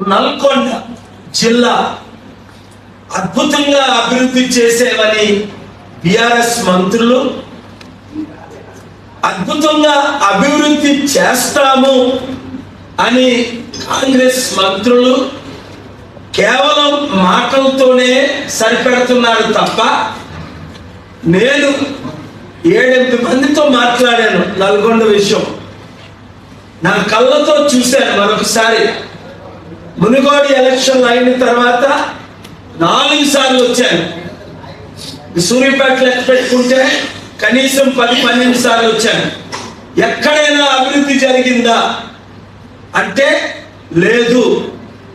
నల్గొండ జిల్లా అద్భుతంగా అభివృద్ధి చేసేవని బిఆర్ఎస్ మంత్రులు అద్భుతంగా అభివృద్ధి చేస్తాము అని కాంగ్రెస్ మంత్రులు కేవలం మాటలతోనే సరిపెడుతున్నారు తప్ప నేను ఏడెనిమిది మందితో మాట్లాడాను నల్గొండ విషయం. నా కళ్ళతో చూశాను మరొకసారి. మునుగోడు ఎలక్షన్ అయిన తర్వాత నాలుగు సార్లు వచ్చాను. సూర్యపేట లెక్క పెట్టుకుంటే కనీసం పది పన్నెండు సార్లు వచ్చాను. ఎక్కడైనా అభివృద్ధి జరిగిందా? అంటే లేదు.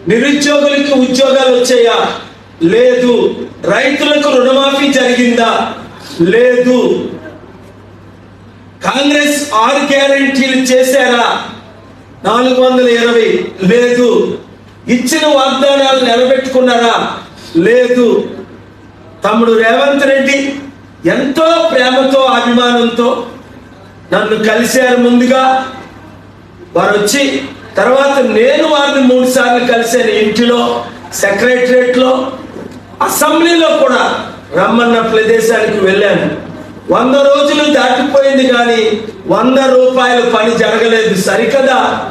నిరుద్యోగులకి ఉద్యోగాలు వచ్చాయా? లేదు. రైతులకు రుణమాఫీ జరిగిందా? లేదు. కాంగ్రెస్ ఆరు గ్యారంటీలు చేశారా? నాలుగు వందల ఇరవై లేదు. ఇచ్చిన వాగ్దానాలు నిలబెట్టుకున్నారా? లేదు. తమ్ముడు రేవంత్ రెడ్డి ఎంతో ప్రేమతో అభిమానంతో నన్ను కలిశారు ముందుగా. వారు వచ్చి తర్వాత నేను వారిని మూడు సార్లు కలిశాను ఇంటిలో సెక్రటరేట్లో అసెంబ్లీలో కూడా రమ్మన్న ప్రదేశానికి వెళ్ళాను. వంద రోజులు దాటిపోయింది కానీ వంద రూపాయల పని జరగలేదు. సరికదా?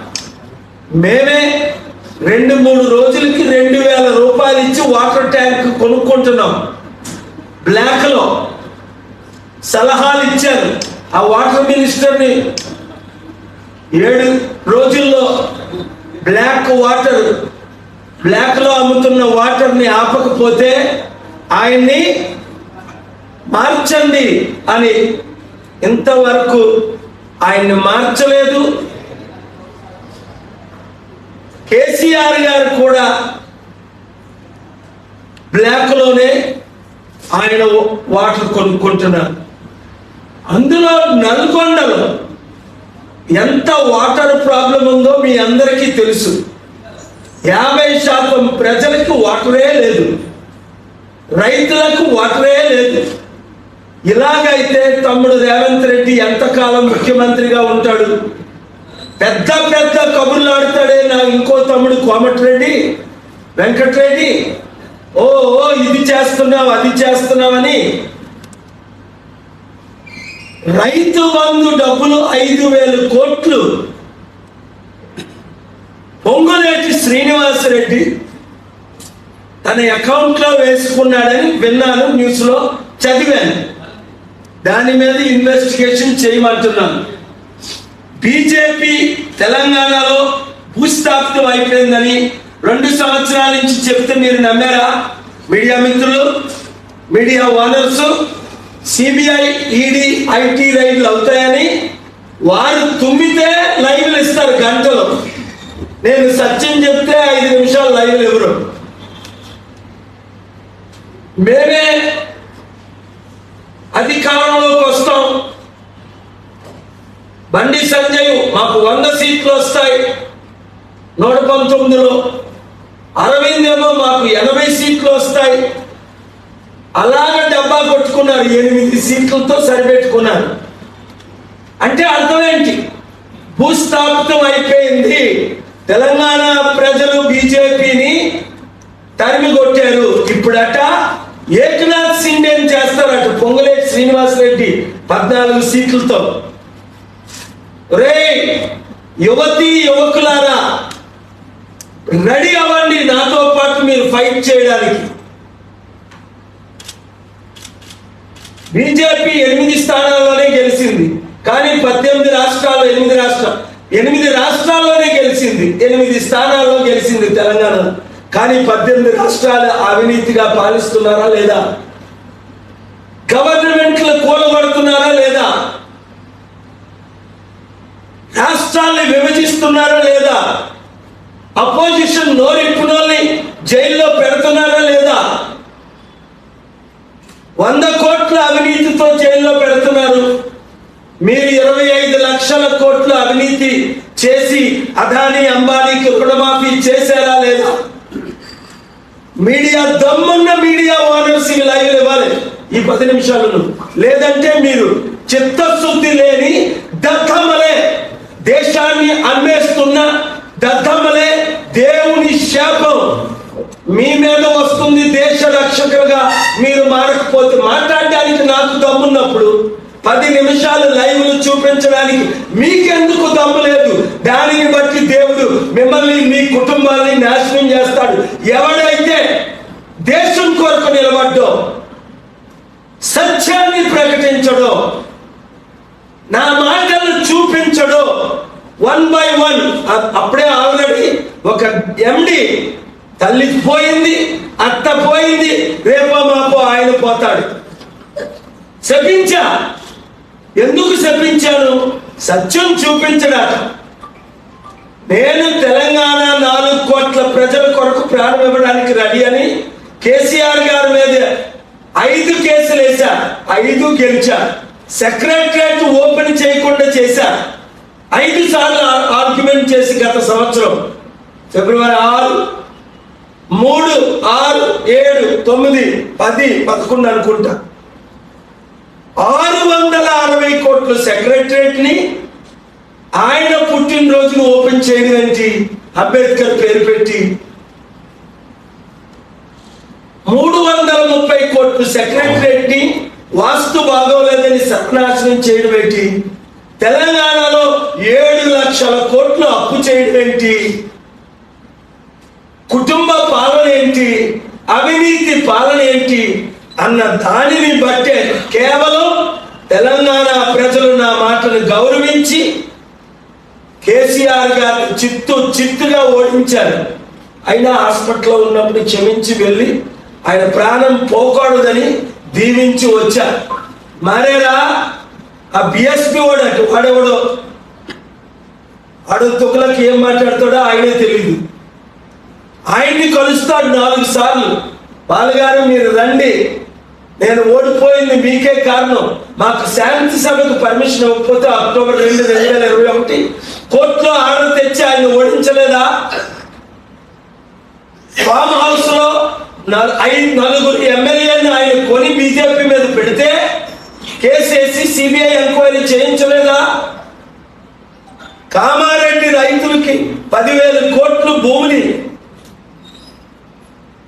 మేమే రెండు మూడు రోజులకి రెండు వేల రూపాయలు ఇచ్చి వాటర్ ట్యాంక్ కొనుక్కుంటున్నాం. బ్లాక్లో సలహాలు ఇచ్చారు. ఆ వాటర్ మినిస్టర్ని ఏడు రోజుల్లో బ్లాక్ వాటర్ బ్లాక్లో అమ్ముతున్న వాటర్ని ఆపకపోతే ఆయన్ని మార్చండి అని ఇంతవరకు ఆయన్ని మార్చలేదు. కేసీఆర్ గారు కూడా బ్లాక్లోనే ఆయన వాటర్ కొనుక్కుంటున్నారు. అందులో నల్గొండలో ఎంత వాటర్ ప్రాబ్లం ఉందో మీ అందరికీ తెలుసు. యాభై శాతం ప్రజలకు వాటరే లేదు. రైతులకు వాటరే లేదు. ఇలాగైతే తమ్ముడు రేవంత్ రెడ్డి ఎంతకాలం ముఖ్యమంత్రిగా ఉంటాడు? పెద్ద పెద్ద కబుర్లు ఆడతాడే నా ఇంకో తమ్ముడు కోమటిరెడ్డి వెంకటరెడ్డి. ఓ ఓ ఇది చేస్తున్నావు అది చేస్తున్నావని రైతు బంధు డబ్బులు ఐదు వేల కోట్లు. పొంగులేటి శ్రీనివాసరెడ్డి తన అకౌంట్లో వేసుకున్నాడని విన్నాను న్యూస్లో చదివాను. దాని మీద ఇన్వెస్టిగేషన్ చేయమంటున్నాను. బీజేపీ తెలంగాణలో భూస్థాపితం అయిపోయిందని రెండు సంవత్సరాల నుంచి చెప్తే మీరు నమ్మారా? మీడియా మిత్రులు media owners CBI ED IT రైడ్లు అవుతాయని వారు తుమ్మితే లైవ్లు ఇస్తారు గంటలు. నేను సత్యం చెప్తే ఐదు నిమిషాలు లైవ్లు ఎవరు మేమే అధికారంలోకి వస్తాం. బండి సంజయ్ మాకు వంద సీట్లు వస్తాయి. నూట పంతొమ్మిదిలో అరవింద్ ఏమో మాకు ఎనభై సీట్లు వస్తాయి. అలాగ డబ్బా కొట్టుకున్నారు ఎనిమిది సీట్లతో సరిపెట్టుకున్నారు. అంటే అర్థం ఏంటి? భూస్థాపితం అయిపోయింది. తెలంగాణ ప్రజలు బీజేపీని తరిమి కొట్టారు. ఇప్పుడట ఏకనాథ్ సిండేని చేస్తారట శ్రీనివాస్ శ్రీనివాసరెడ్డి పద్నాలుగు సీట్లతో. రే యువతి యువకులారా రెడీ అవ్వండి. నాతో పాటు మీరు ఫైట్ చేయడానికి. బీజేపీ ఎనిమిది స్థానాల్లోనే గెలిచింది. కానీ పద్దెనిమిది రాష్ట్రాల్లో ఎనిమిది రాష్ట్రం ఎనిమిది రాష్ట్రాల్లోనే గెలిచింది. ఎనిమిది స్థానాల్లో గెలిచింది తెలంగాణ. కానీ పద్దెనిమిది రాష్ట్రాలు అవినీతిగా పాలిస్తున్నారా లేదా? గవర్నమెంట్లు కూలగొడుతున్నారా లేదా? రాష్ట్రాల్ని విభజిస్తున్నారా లేదా? అపోజిషన్ నోరిప్పునోల్ని జైల్లో పెడుతున్నారా లేదా? వంద కోట్ల అవినీతితో జైల్లో పెడుతున్నారు. మీరు ఇరవై ఐదు లక్షల కోట్ల అవినీతి చేసి అదానీ అంబానీకి రుణమాఫీ చేశారా లేదా? మీడియా దమ్మున్న మీడియా ఓనర్స్ లైవ్ ఇవ్వాలి. ఈ పది నిమిషాలను లేదంటే మీరు చిత్తశుద్ధి లేని దత్తమలే దేశాన్ని అమ్మేస్తున్న దత్తమలే దేవుని శాపం. మీ మీద వస్తుంది దేశ రక్షకులుగా మీరు మారకపోతే మాట్లాడడానికి నాకు దమ్మున్నప్పుడు పది నిమిషాలు లైవ్లు చూపించడానికి మీకెందుకు దమ్ము లేదు? దానిని బట్టి దేవుడు మిమ్మల్ని మీ కుటుంబాన్ని నాశనం చేస్తాడు. ఎవడైతే దేశం కొరకు నిలబడ్డో సత్యాన్ని ప్రకటించడో నా మాట చూపించడు. వన్ బై వన్ అప్పుడే ఆల్రెడీ ఒక ఎండి తల్లి పోయింది అత్త పోయింది రేపో మాపో ఆయన పోతాడు. శపించా. ఎందుకు శపించాను? సత్యం చూపించడా? నేను తెలంగాణ నాలుగు కోట్ల ప్రజల కొరకు ప్రాణం ఇవ్వడానికి రెడీ అని కేసీఆర్ గారి మీద ఐదు కేసులు వేశా ఐదు గెలిచా. సెక్రటరియట్ ఓపెన్ చేయకుండా చేశా ఐదు సార్లు ఆర్గ్యుమెంట్ చేసి గత సంవత్సరం ఫిబ్రవరి ఆరు మూడు ఆరు ఏడు తొమ్మిది పది పదకొండు అనుకుంటా. ఆరు వందల అరవై కోట్ల సెక్రటరేట్ని ఆయన పుట్టినరోజును ఓపెన్ చేయడం ఏంటి? అంబేద్కర్ పేరు పెట్టి. మూడు వందల ముప్పై కోట్లు సెక్రటరేట్ని వాస్తు బాగోలేదని సత్నాశనం చేయడం ఏంటి? తెలంగాణలో ఏడు లక్షల కోట్లు అప్పు చేయడం ఏంటి? కుటుంబ పాలన ఏంటి? అవినీతి పాలన ఏంటి? అన్న దానిని బట్టే కేవలం తెలంగాణ ప్రజలు నా మాటను గౌరవించి కేసీఆర్ గారు చిత్తు చిత్తుగా ఓడించారు. అయినా హాస్పిటల్లో ఉన్నప్పుడు క్షమించి వెళ్ళి ఆయన ప్రాణం పోకూడదని దీవించి వచ్చా. మారేరా? ఆ బిఎస్పి వాడు అటు వాడెవడో? వాడు తుకులకి ఏం మాట్లాడతాడో ఆయనే తెలియదు ఆయన్ని కలుస్తాడు నాలుగు సార్లు. బాలగారు మీరు రండి. నేను ఓడిపోయింది మీకే కారణం. మాకు శాంతి సభకు పర్మిషన్ ఇవ్వకపోతే అక్టోబర్ రెండు రెండు వేల ఇరవై ఒకటి కోర్టులో ఆర్డర్ తెచ్చి ఆయన ఓడించలేదా? ఫామ్ హౌస్లో ఐదు నలుగురు ఎమ్మెల్యేని ఆయన కొని బీజేపీ మీద పెడితే కేసేసి సిబిఐ ఎంక్వైరీ చేయించలేదా? కామారెడ్డి రైతులకి పదివేల కోట్లు భూమిని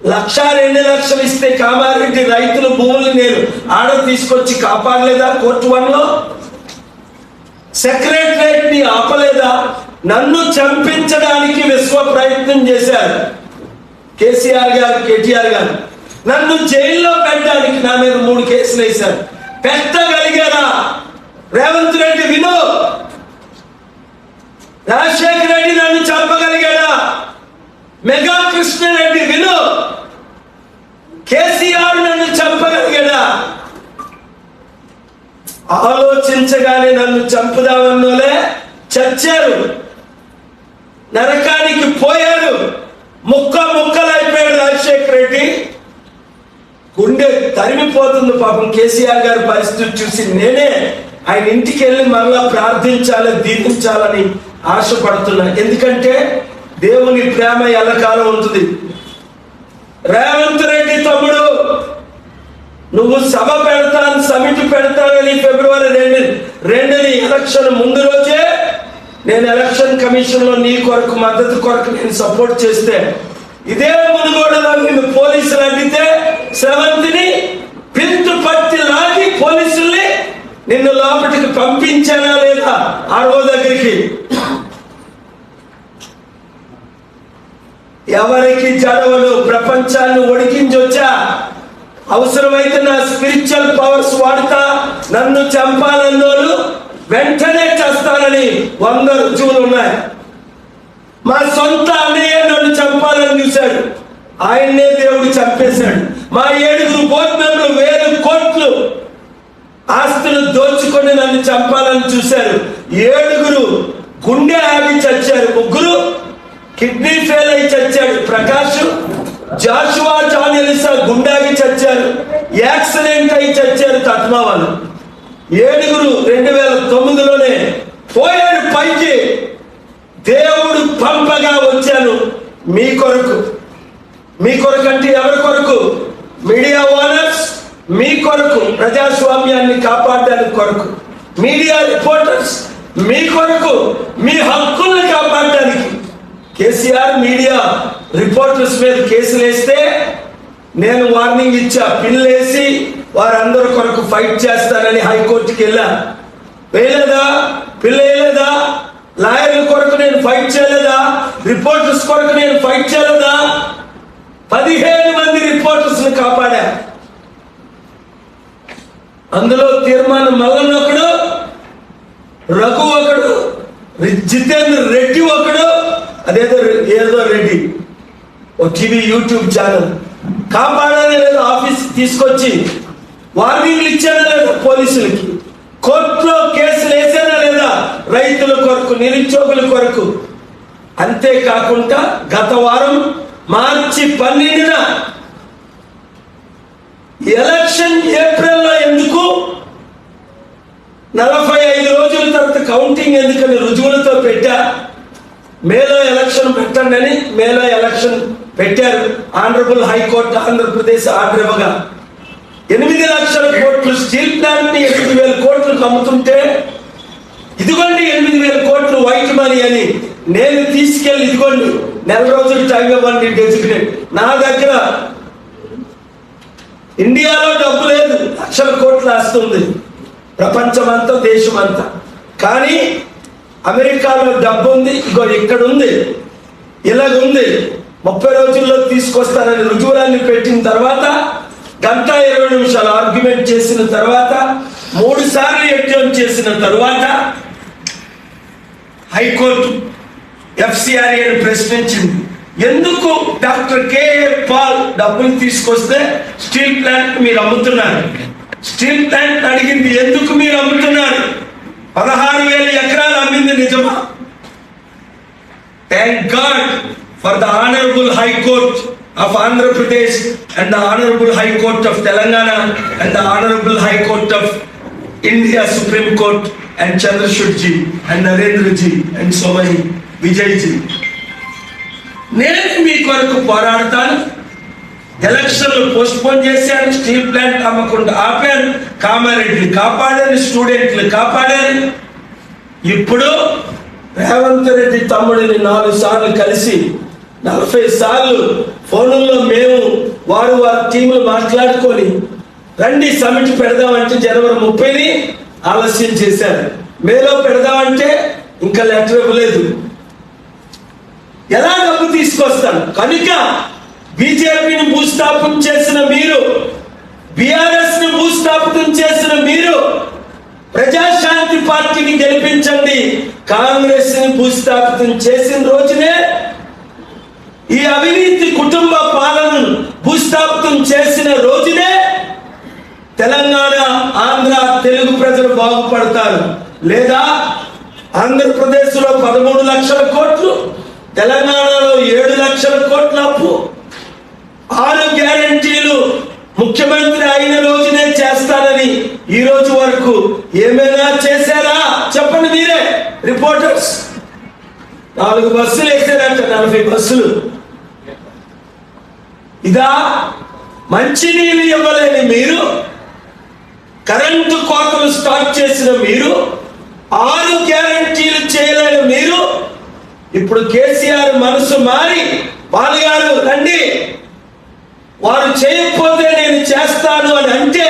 లక్ష రెండు లక్షలు ఇస్తే కామారెడ్డి రైతుల భూముల్ని నేను ఆర్డర్ తీసుకొచ్చి కాపాడలేదా కోర్టు వన్లో? సెక్రటరేట్ని ఆపలేదా? నన్ను చంపించడానికి విశ్వ ప్రయత్నం చేశారు. కేసీఆర్ గారు కేటీఆర్ గారు నన్ను జైల్లో పెట్టడానికి నా మీద మూడు కేసులు వేశారు. పెట్టగలిగారా రేవంత్ రెడ్డి విను. రాజశేఖర రెడ్డి నన్ను చంపగలిగాడా? మెగా కృష్ణారెడ్డి విను. కేసీఆర్ నన్ను చంపగలిగాడా? ఆలోచించగానే నన్ను చంపుదామన్నోలే చచ్చారు. నరకానికి పోయారు. ముక్క ముక్కలైపోయాడు రాజశేఖర రెడ్డి. గుండె తరిమిపోతుంది పాపం. కేసీఆర్ గారి పరిస్థితి చూసి నేనే ఆయన ఇంటికి వెళ్ళి మరలా ప్రార్థించాలని దీపించాలని ఆశపడుతున్నా. ఎందుకంటే దేవుని ప్రేమ ఎల్లకాలం ఉంటుంది. రేవంత్ రెడ్డి తమ్ముడు నువ్వు సభ పెడతాను సమిట్ పెడతానని ఫిబ్రవరి రెండు రెండుని ఎలక్షన్ ముందు రోజే నేను ఎలక్షన్ కమిషన్లో నీ కొరకు మద్దతు కొరకు నేను సపోర్ట్ చేస్తే ఇదే మునుగోడలో నిన్ను పోలీసులు అడిగితే శ్రవంతిని పిల్తు పట్టి లాగి పోలీసుల్ని నిన్ను లోపలికి పంపించానా లేదా? ఆరో దగ్గరికి. ఎవరికి జడవలు ప్రపంచాన్ని ఒడికించొచ్చా అవసరమైతే నా స్పిరిచువల్ పవర్స్ వాడుతా నన్ను చంపాలన్నోళ్ళు వెంటనే చేస్తానని వంద రుజువులు ఉన్నాయి. మా సొంత అన్నయ్య నన్ను చంపాలని చూశాడు. ఆయన్నే దేవుడు చంపేశాడు. మా ఏడుగురు బోర్డు మెంబర్లు వేలు కోట్లు ఆస్తులు దోచుకొని నన్ను చంపాలని చూశారు. ఏడుగురు గుండె ఆగి చచ్చారు. ముగ్గురు కిడ్నీ ఫెయిల్ అయి చచ్చాడు ప్రకాష్ జాషువా జాన్ ఎలిసా గుండాగి చచ్చారు. యాక్సిడెంట్ అయి చచ్చారు తత్మావాలు ఏడుగురు రెండు వేల తొమ్మిదిలోనే పోయాడు పైకి. దేవుడు పంపగా వచ్చాను. మీ కొరకు. మీ కొరకు అంటే ఎవరి కొరకు? మీడియా ఓనర్స్ మీ కొరకు. ప్రజాస్వామ్యాన్ని కాపాడడానికి కొరకు. మీడియా రిపోర్టర్స్ మీ కొరకు. మీ హక్కుల్ని కాపాడడానికి కేసీఆర్ మీడియా రిపోర్టర్స్ మీద కేసులు వేస్తే నేను వార్నింగ్ ఇచ్చా పిల్లేసి వారందరి కొరకు ఫైట్ చేస్తానని హైకోర్టుకి వెళ్ళా. వేయలేదా పిల్ల వేయలేదా లాయర్ల కొరకు నేను ఫైట్ చేయలేదా? రిపోర్టర్స్ కొరకు నేను ఫైట్ చేయలేదా? పదిహేను మంది రిపోర్టర్స్ని కాపాడా. అందులో తీర్మానం మల్లన్ ఒకడు రఘు ఒకడు జితేంద్ర రెడ్డి ఒకడు అదేదో ఏదో రెడ్డి. ఓ టీవీ యూట్యూబ్ ఛానల్. కాపాడానే లేదు ఆఫీస్ తీసుకొచ్చి వార్నింగ్లు ఇచ్చానా లేదా పోలీసులకి? కోర్టులో కేసులు వేసానా లేదా రైతుల కొరకు నిరుద్యోగుల కొరకు? అంతేకాకుండా గత వారం మార్చి పన్నెండున ఎలక్షన్ ఏప్రిల్లో ఎందుకు నలభై ఐదు రోజుల తర్వాత కౌంటింగ్ ఎందుకని రుజువులతో పెట్టా? మేలో ఎలక్షన్ పెట్టండి అని మేలో ఎలక్షన్ పెట్టారు. ఆనరబుల్ హైకోర్టు ఆంధ్రప్రదేశ్ ఆర్డర్ ఇవ్వగా ఎనిమిది లక్షల కోట్లు స్టీల్ ప్లాంట్ని ఎనిమిది వేల కోట్లకు అమ్ముతుంటే ఇదిగోండి ఎనిమిది వేల కోట్లు వైట్ మనీ అని నేను తీసుకెళ్ళి ఇదిగోండి నెల రోజులు టైం ఇవ్వండి డెసిగ్నేట్ నా దగ్గర ఇండియాలో డబ్బు లేదు లక్షల కోట్లు వస్తుంది ప్రపంచమంతా దేశమంతా. కానీ అమెరికాలో డబ్బు ఉంది ఇగో ఇక్కడ ఉంది ఇలాగ ఉంది ముప్పై రోజుల్లో తీసుకొస్తానని రుజువులన్నీ పెట్టిన తర్వాత గంట ఇరవై నిమిషాలు ఆర్గ్యుమెంట్ చేసిన తర్వాత మూడు సార్లు ఎగ్జామ్ చేసిన తర్వాత హైకోర్టు ఎఫ్సిఆర్ఏని ప్రశ్నించింది. ఎందుకు డాక్టర్ కేఏ పాల్ డబ్బులు తీసుకొస్తే స్టీల్ ప్లాంట్ మీరు అమ్ముతున్నారు? స్టీల్ ప్లాంట్ అడిగింది ఎందుకు మీరు అమ్ముతున్నారు? పదహారు వేల ఎకరాలు అమ్మింది నిజమా? Thank God for the honourable high court of Andhra Pradesh and the honourable high court of Telangana and the honourable high court of India supreme court and Chandrachud ji and Narendra ji and Somani Vijay ji నేను మీ కొరకు పోరాడతాను. ఎలక్షన్లు post phone steel plant అమ్మకుండా ఆపాను కామారెడ్డిని కాపాడారు. స్టూడెంట్లు కాపాడారు. ఇప్పుడు రేవంత్ రెడ్డి తమ్ముడిని నాలుగు సార్లు కలిసి నలభై సార్లు ఫోన్లలో మేము వారు వారి టీములు మాట్లాడుకొని రండి సమిట్ పెడదామంటే జనవరి ముప్పైని ఆలస్యం చేశారు. మేలో పెడదామంటే ఇంకా లెటర్ ఇవ్వలేదు. ఎలా డబ్బు తీసుకొస్తాను కనుక బీజేపీని భూస్థాపన చేసిన మీరు బీఆర్ఎస్ని భూస్థాపితం చేసిన మీరు ప్రజాశాంతి పార్టీని గెలిపించండి. కాంగ్రెస్ని భూస్థాపితం చేసిన రోజునే ఈ అవినీతి కుటుంబ పాలనను భూస్థాపితం చేసిన రోజునే తెలంగాణ ఆంధ్ర తెలుగు ప్రజలు బాగుపడతారు. లేదా ఆంధ్రప్రదేశ్లో పదమూడు లక్షల కోట్లు తెలంగాణలో ఏడు లక్షల కోట్ల అప్పు. ఆరు గ్యారంటీలు ముఖ్యమంత్రి అయిన రోజునే చేస్తానని ఈ రోజు వరకు ఏమైనా చేశారా? చెప్పండి మీరే రిపోర్టర్స్. నాలుగు బస్సులు వేసారంట నలభై బస్సులు. ఇదా మంచినీళ్ళు ఇవ్వలేని మీరు కరెంటు కోతలు స్టార్ట్ చేసిన మీరు ఆరు గ్యారంటీలు చేయలేని మీరు ఇప్పుడు కేసీఆర్ మనసు మారి బాలగారు రండి. వారు చేయకపోతే నేను చేస్తాను అని అంటే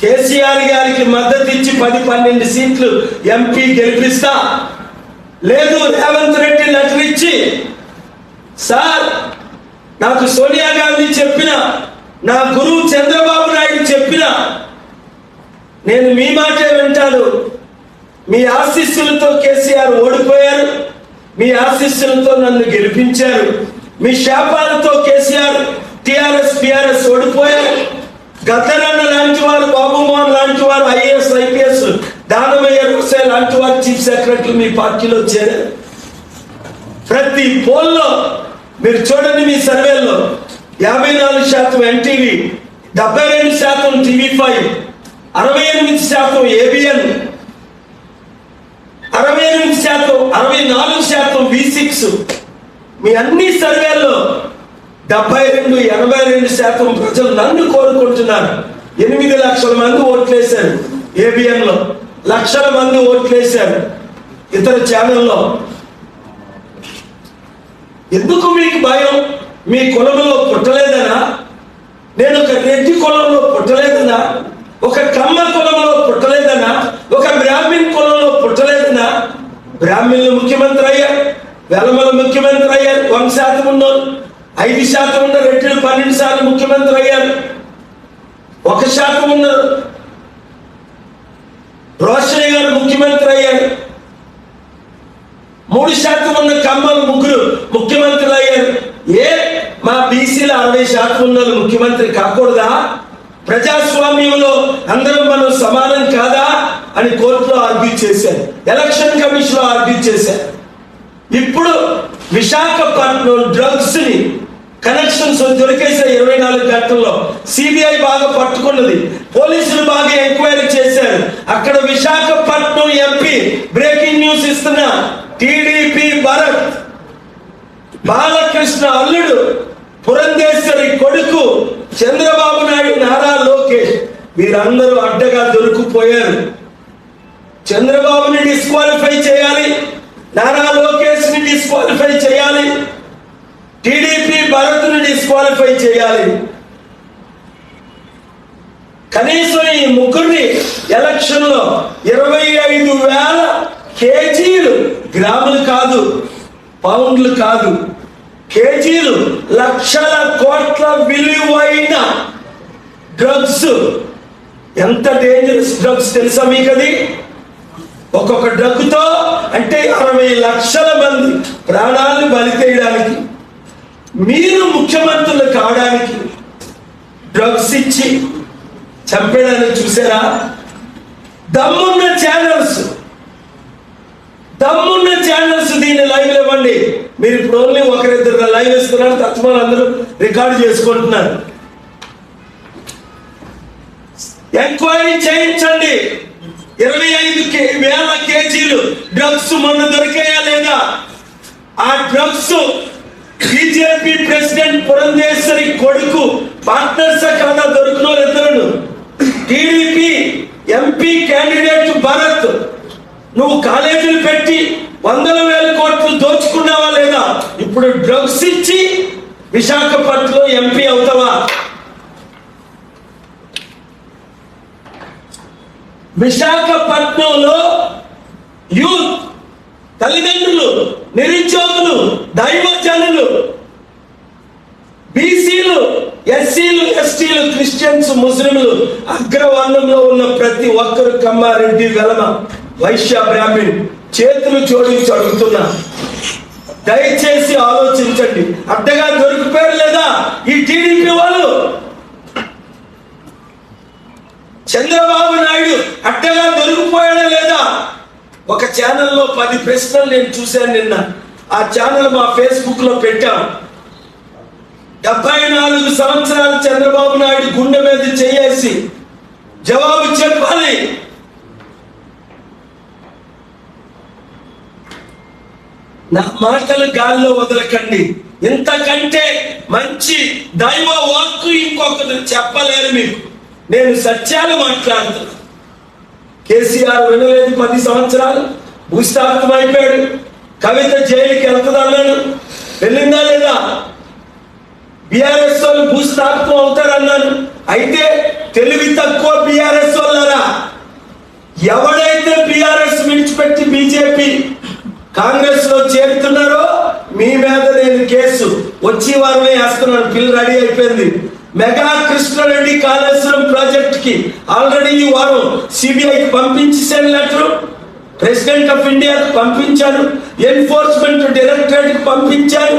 కేసీఆర్ గారికి మద్దతు ఇచ్చి పది పన్నెండు సీట్లు ఎంపీ గెలిపిస్తా. లేదు రేవంత్ రెడ్డి లెటర్ ఇచ్చి సార్ నాకు సోనియా గాంధీ చెప్పిన నా గురువు చంద్రబాబు నాయుడు చెప్పిన నేను మీ మాటే వింటాను. మీ ఆశీస్సులతో కేసీఆర్ ఓడిపోయారు. మీ ఆశీస్సులతో నన్ను గెలిపించారు. మీ శాపాలతో కేసీఆర్ టిఆర్ఎస్ పిఆర్ఎస్ ఓడిపోయారు. గద్దరన్న లాంటి వారు బాబుమోహన్ లాంటి వారు ఐఏఎస్ ఐపీఎస్ దానమయ్య రోసే లాంటి వారు చీఫ్ సెక్రటరీ మీ పార్టీలో చేరారు. ప్రతి పోల్లో మీరు చూడండి మీ సర్వేల్లో యాభై నాలుగు శాతం ఎన్టీవీ డెబ్బై రెండు శాతం టీవీ ఫైవ్ అరవై ఎనిమిది శాతం ఏబిఎన్ అరవై ఎనిమిది శాతం అరవై నాలుగు శాతం వి సిక్స్. మీ అన్ని సర్వేల్లో డెబ్బై రెండు ఎనభై రెండు శాతం ప్రజలు నన్ను కోరుకుంటున్నారు. ఎనిమిది లక్షల మంది ఓట్లేశారు ఏబిఎన్లో. లక్షల మంది ఓట్లేశారు ఇతర ఛానల్లో. ఎందుకు మీకు భయం? మీ కులంలో పుట్టలేదనా? నేను ఒక రెడ్డి కులంలో పుట్టలేదనా? ఒక కమ్మ కులంలో పుట్టలేదనా? ఒక బ్రాహ్మణ్ కులంలో పుట్టలేదనా? బ్రాహ్మణులు ముఖ్యమంత్రి అయ్యారు వెలమల ముఖ్యమంత్రి అయ్యారు వంద శాతం ఉన్నారు ఐదు శాతం ఉన్న రెడ్డిలు పన్నెండు సార్లు ముఖ్యమంత్రి అయ్యారు. ఒక శాతం ఉన్నారు రోషయ్య గారు ముఖ్యమంత్రి అయ్యారు మూడు శాతం ఉన్న కమ్మలు ముగ్గురు ముఖ్యమంత్రులు అయ్యారు. ఏ? మా బీసీల అరవై శాతం ఉన్న ముఖ్యమంత్రి కాకూడదా? ప్రజాస్వామ్యంలో అందరం మనం సమానం కాదా అని కోర్టులో ఆర్గ్యూ చేశారు. ఎలక్షన్ కమిషన్లో ఆర్గ్యూ చేశారు. ఇప్పుడు విశాఖపట్నం డ్రగ్స్ని కనెక్షన్స్ దొరికేసాయి ఇరవై నాలుగు గంటల్లో. సిబిఐ బాగా పట్టుకున్నది. పోలీసులు బాగా ఎంక్వైరీ చేశారు. అక్కడ విశాఖపట్నం ఎంపీ బ్రేకింగ్ న్యూస్ ఇస్తున్నా. టీడీపీ భరత్ బాలకృష్ణ అల్లుడు పురంధేశ్వరి కొడుకు చంద్రబాబు నాయుడు నారా లోకేష్ వీరందరూ అడ్డగా దొరికిపోయారు. చంద్రబాబుని డిస్క్వాలిఫై చేయాలి నారా లోకేష్ని డిస్క్వాలిఫై చేయాలి టీడీపీ భరత్ని డిస్క్వాలిఫై చేయాలి. కనీసం ఈ ముగ్గురిని ఎలక్షన్లో ఇరవై ఐదు వేల కేజీలు గ్రాములు కాదు పౌండ్లు కాదు కేజీలు లక్షల కోట్ల విలువైన డ్రగ్స్ ఎంత డేంజరస్ డ్రగ్స్ తెలుసా మీకు అది ఒక్కొక్క డ్రగ్తో అంటే అరవై లక్షల మంది ప్రాణాలను బలితేయడానికి మీరు ముఖ్యమంత్రులు కావడానికి డ్రగ్స్ ఇచ్చి చంపేయడానికి చూసారా? దమ్మున్న ఛానల్స్ దమ్మున్న లైవ్ ఇవ్వండి. మీరు ఇప్పుడు ఓన్లీ ఒకరిద్దరు లైవ్ ఇస్తున్నారు తత్వాలు అందరూ రికార్డు చేసుకుంటున్నారు. ఎంక్వైరీ చేయించండి. ఇరవై ఐదు వేల కేజీలు డ్రగ్స్ మొన్న దొరికాయా లేదా? ఆ డ్రగ్స్ బీజేపీ ప్రెసిడెంట్ పురంధేశ్వరి కొడుకు పార్ట్నర్స్ కాదా దొరికిన ఇద్దరు టీడీపీ ఎంపీ క్యాండిడేట్ భరత్ నువ్వు కాలేజీలు పెట్టి వందల వేల కోట్లు దోచుకున్నావా లేదా? ఇప్పుడు డ్రగ్స్ ఇచ్చి విశాఖపట్నంలో ఎంపీ అవుతావా? విశాఖపట్నంలో యూత్ తల్లిదండ్రులు నిరుద్యోగులు దైవజనులు బీసీలు ఎస్సీలు ఎస్టీలు క్రిస్టియన్స్ ముస్లింలు అగ్రవర్ణంలో ఉన్న ప్రతి ఒక్కరు కమ్మారెడ్డి వెలమ. వైశ్య బ్రాహ్మణ్ చేతులు జోడించి అడుగుతున్నా. దయచేసి ఆలోచించండి. అడ్డగా దొరికిపోయారు లేదా ఈ టీడీపీ వాళ్ళు? చంద్రబాబు నాయుడు అడ్డగా దొరికిపోయాడా లేదా? ఒక ఛానల్లో పది ప్రశ్నలు నేను చూశాను నిన్న. ఆ ఛానల్ మా ఫేస్బుక్లో పెట్టాం. డెబ్బై నాలుగు సంవత్సరాలు చంద్రబాబు నాయుడు గుండె మీద చేయేసి జవాబు చెప్పాలి. నా మాటలు గాల్లో వదలకండి. ఇంతకంటే మంచి దైవ వాక్కు ఇంకొకరు చెప్పలేరు మీకు. నేను సత్యాలు మాట్లాడుతున్నా. కేసీఆర్ వినలేదు పది సంవత్సరాలు భూస్థాపితం అయిపోయాడు. కవిత జైలుకి వెళ్తుందన్నాను వెళ్ళిందా లేదా? బీఆర్ఎస్ వాళ్ళు భూస్థాపితం అవుతారన్నాను అయితే తెలివి తక్కువ బీఆర్ఎస్ వాళ్ళరా? ఎవడైతే బీఆర్ఎస్ విడిచిపెట్టి బీజేపీ కాంగ్రెస్లో చేరుతున్నారో మీ మీద నేను కేసు. వచ్చి వారమే వేస్తున్నాను. బిల్ రెడీ అయిపోయింది. మెగా కృష్ణారెడ్డి కాళేశ్వరం ప్రాజెక్ట్కి ఆల్రెడీ ఈ వారం సిబిఐకి పంపించేసాను లెటర్ ప్రెసిడెంట్ ఆఫ్ ఇండియాకి పంపించారు. ఎన్ఫోర్స్మెంట్ డైరెక్టరేట్కి పంపించారు.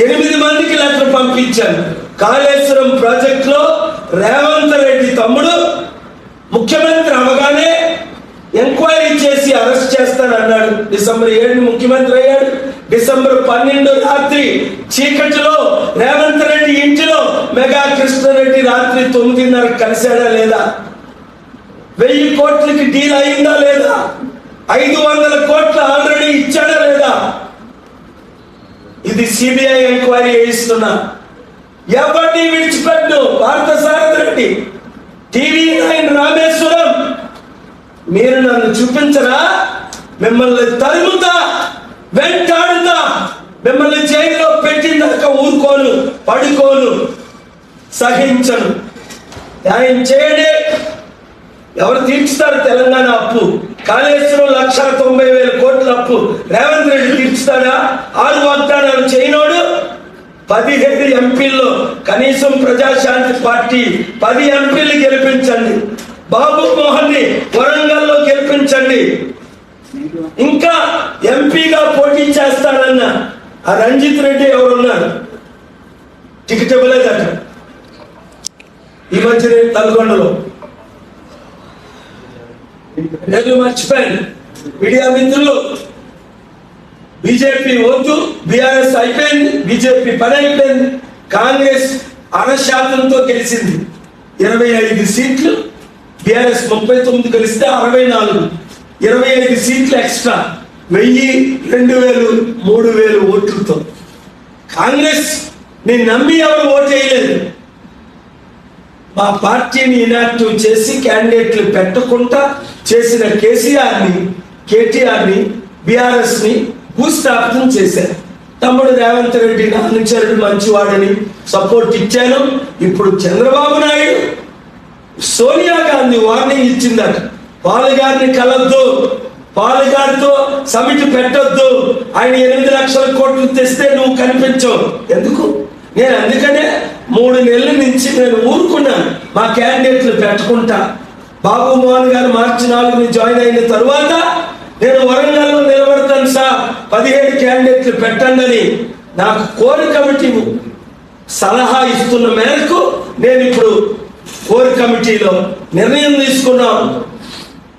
ఎనిమిది మందికి లెటర్ పంపించాను కాళేశ్వరం ప్రాజెక్ట్లో రేవంత్ రెడ్డి తమ్ముడు ముఖ్యమంత్రి అవగానే ఎంక్వైరీ చేసి అరెస్ట్ చేస్తానన్నాడు. డిసెంబర్ ఏడు ముఖ్యమంత్రి అయ్యాడు. డిసెంబర్ పన్నెండు రాత్రి చీకటిలో రేవంత్ రెడ్డి ఇంటిలో మెగా కృష్ణారెడ్డి రాత్రి తొమ్మిదిన్నర కలిశాడా లేదా? వెయ్యి కోట్లకి డీల్ అయిందా లేదా? ఐదు వందల కోట్లు ఆల్రెడీ ఇచ్చాడా లేదా? ఇది సిబిఐ ఎంక్వైరీ చేయిస్తున్నా. ఎవరిని విడిచిపెట్టు? భారత సారథి టీవీ నైన్ రామేశ్వరం. మీరు నన్ను చూపించరా? మిమ్మల్ని తరుముతా వెంటాడుతా. మిమ్మల్ని జైల్లో పెట్టిందాక ఊరుకోను పడుకోను సహించను. ఆయన చేయడే. ఎవరు తీర్చుతారు తెలంగాణ అప్పు? కాళేశ్వరం లక్ష తొంభై వేల కోట్ల అప్పు. రేవంత్ రెడ్డి తీర్చుతాడా? ఆరు వాగ్దానాలు చేయనోడు? పదిహేడు ఎంపీల్లో కనీసం ప్రజాశాంతి పార్టీ పది ఎంపీలు గెలిపించండి. బాబు మోహన్ని వరంగల్లో గెలిపించండి. ఇంకా ఎంపీగా పోటీ చేస్తానన్న ఆ రంజిత్ రెడ్డి ఎవరున్నారు? టికెట్ ఇవ్వలేదట ఈ మధ్య నల్గొండలో. నేను మర్చిపోయాను. మీడియా మిత్రులు బీజేపీ వద్దు బీఆర్ఎస్ అయిపోయింది బీజేపీ పని అయిపోయింది కాంగ్రెస్ అరశాతంతో గెలిచింది. ఇరవై ఐదు సీట్లు బీఆర్ఎస్ ముప్పై తొమ్మిది గెలిస్తే అరవై నాలుగు. ఇరవై ఐదు సీట్లు ఎక్స్ట్రా. వెయ్యి రెండు వేలు మూడు వేలు ఓట్లతో. కాంగ్రెస్ నేను నమ్మి ఎవరు ఓటు వేయలేదు మా పార్టీని ఇనాక్టివ్ చేసి క్యాండిడేట్లు పెట్టకుండా చేసిన కేసీఆర్ని కేటీఆర్ని బీఆర్ఎస్ని భూస్థాపితం చేశారు తమ్ముడు రేవంత్ రెడ్డి నాన్నచారుడు మంచివాడని సపోర్ట్ ఇచ్చాను. ఇప్పుడు చంద్రబాబు నాయుడు సోనియా గాంధీ వార్నింగ్ ఇచ్చిందట. పాలుగారిని కలద్దు. పాలుగారితో సమిట్ పెట్టొద్దు. ఆయన ఎనిమిది లక్షల కోట్లు తెస్తే నువ్వు కనిపించవు. ఎందుకు? నేను అందుకనే మూడు నెలల నుంచి నేను ఊరుకున్నాను. మా క్యాండిడేట్లు పెట్టుకుంటా. బాబు మోహన్ గారు మార్చి నాలుగుని జాయిన్ అయిన తరువాత నేను వరంగల్లో నిలబడతాను సార్. పదిహేడు క్యాండిడేట్లు పెట్టండి అని నాకు కోర్ కమిటీ సలహా ఇస్తున్న మేరకు నేను ఇప్పుడు కోర్ కమిటీలో నిర్ణయం తీసుకున్నాను.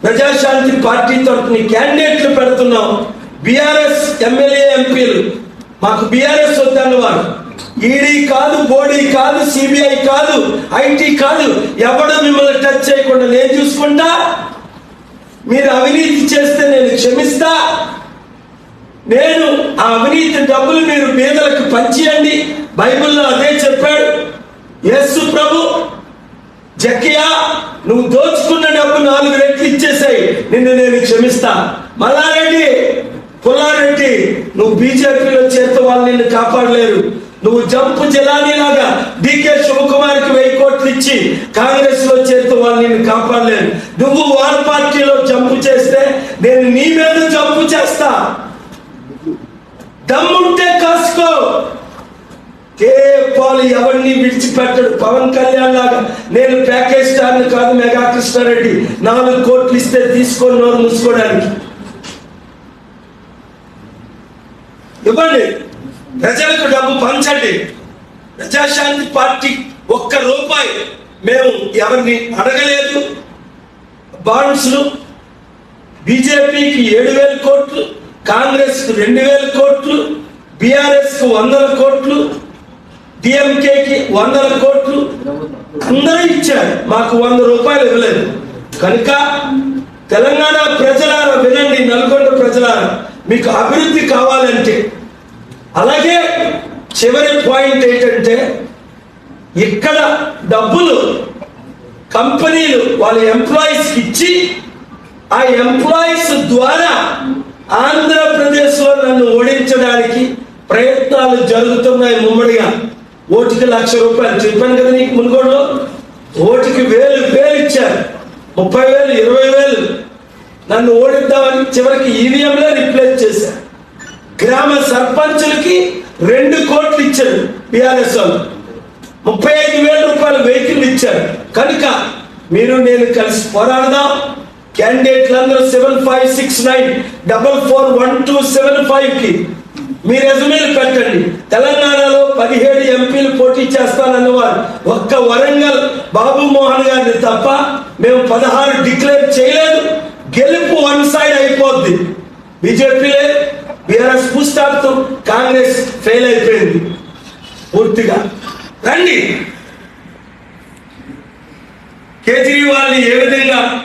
ప్రజాశాంతి పార్టీ తరఫున క్యాండిడేట్లు పెడుతున్నాం. బీఆర్ఎస్ ఎమ్మెల్యే ఎంపీలు. మాకు బీఆర్ఎస్ వద్దన్న వారు ఈడీ కాదు బోడీ కాదు సిబిఐ కాదు ఐటీ కాదు ఎవడు మిమ్మల్ని టచ్ చేయకుండా నేను చూసుకుంటా? మీరు అవినీతి చేస్తే నేను క్షమిస్తా. నేను ఆ అవినీతి డబ్బులు మీరు పేదలకు పంచియండి. బైబిల్లో అదే చెప్పాడు. యేసు ప్రభు జకియా నువ్వు దోచుకున్న డబ్బు నాలుగు రెట్లు ఇచ్చేసాయి. నిన్ను నేను క్షమిస్తా. మల్లారెడ్డి పుల్లారెడ్డి నువ్వు బీజేపీలో చేత వాళ్ళు నిన్ను కాపాడలేరు. నువ్వు జంపు జలానీలాగా డికే శివకుమార్కి వెయ్యి కోట్లు ఇచ్చి కాంగ్రెస్లో చేరుతూ వాళ్ళు నిన్ను కాపాడలేరు. నువ్వు వార్ పార్టీలో జంపు చేస్తే నేను నీ మీద జంపు చేస్తా. దమ్ముంటే కాసుకో. కే పాలు ఎవరిని విడిచిపెట్టడు? పవన్ కళ్యాణ్ లాగా నేను ప్యాకేజ్ స్టార్ని కాదు మెగా కృష్ణారెడ్డి. నాలుగు కోట్లు ఇస్తే తీసుకొని నోరు మూసుకోవడానికి. ఇవ్వండి. ప్రజలకు డబ్బు పంచండి. ప్రజాశాంతి పార్టీ ఒక్క రూపాయి మేము ఎవరిని అడగలేదు. బాండ్స్లు బీజేపీకి ఏడు వేల కోట్లు కాంగ్రెస్కు రెండు వేల కోట్లు బీఆర్ఎస్కు వందల కోట్లు డిఎంకేకి వందల కోట్లు అందరూ ఇచ్చారు. మాకు వంద రూపాయలు ఇవ్వలేదు. కనుక తెలంగాణ ప్రజలారా వినండి నల్గొండ ప్రజలారా మీకు అభివృద్ధి కావాలంటే అలాగే చివరి పాయింట్ ఏంటంటే ఇక్కడ డబ్బులు కంపెనీలు వాళ్ళ ఎంప్లాయీస్ ఇచ్చి ఆ ఎంప్లాయీస్ ద్వారా ఆంధ్రప్రదేశ్లో నన్ను ఓడించడానికి ప్రయత్నాలు జరుగుతున్నాయి ముమ్మడిగా. ఓటికి లక్ష రూపాయలు. చెప్పాను కదా నీకు మునుగోడులో? ఓటికి వేలు వేలు ఇచ్చారు. ముప్పై వేలు ఇరవై వేలు. నన్ను ఓడిద్దామని చివరికి ఈవీఎంలే రిప్లేస్ చేశారు గ్రామ సర్పంచులకి రెండు కోట్లు ఇచ్చారు బీఆర్ఎస్ వాళ్ళు. ముప్పై ఐదు వేల రూపాయల వెహికల్ ఇచ్చారు. కనుక మీరు నేను కలిసి పోరాడదాం. క్యాండిడేట్లు అందరూ seven five six nine double four one two seven ఫైవ్కి మీ రెజ్యూమేలు పెట్టండి. తెలంగాణలో పదిహేడు ఎంపీలు పోటీ చేస్తానన్నవారు ఒక్క వరంగల్ బాబు మోహన్ గారిని తప్ప మేము పదహారు డిక్లేర్ చేయలేదు. గెలుపు వన్ సైడ్ అయిపోద్ది. బీజేపీలే బీఆర్ఎస్ పుస్తాపుతో కాంగ్రెస్ ఫెయిల్ అయిపోయింది. పూర్తిగా. రండి. కేజ్రీవాల్ని ఏ విధంగా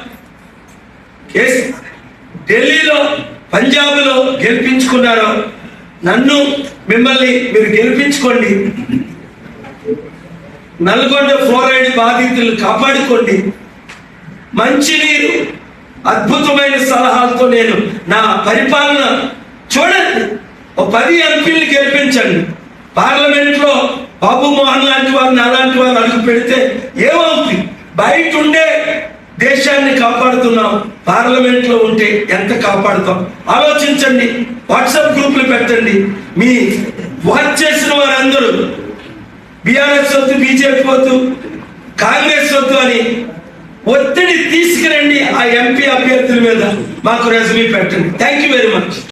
ఢిల్లీలో పంజాబ్లో గెలిపించుకున్నారో నన్ను మిమ్మల్ని మీరు గెలిపించుకోండి. నల్గొండ ఫ్లోరైడ్ బాధితులు కాపాడుకోండి. మంచినీరు అద్భుతమైన సలహాలతో నేను నా పరిపాలన చూడండి. ఓ పది ఎంపీలు గెలిపించండి. పార్లమెంట్లో బాబు మోహన్ లాంటి వారిని అలాంటి వారు అడుగు పెడితే ఏమవుతుంది? బయట ఉండే దేశాన్ని కాపాడుతున్నాం. పార్లమెంట్లో ఉంటే ఎంత కాపాడుతాం? ఆలోచించండి. వాట్సాప్ గ్రూపులు పెట్టండి. మీ వాచ్ చేసిన వారందరూ బీఆర్ఎస్ వద్దు బీజేపీ వద్దు కాంగ్రెస్ వద్దు అని ఒత్తిడి తీసుకురండి ఆ ఎంపీ అభ్యర్థుల మీద. మాకు రెజ్యూమ్ పెట్టండి. Thank you very much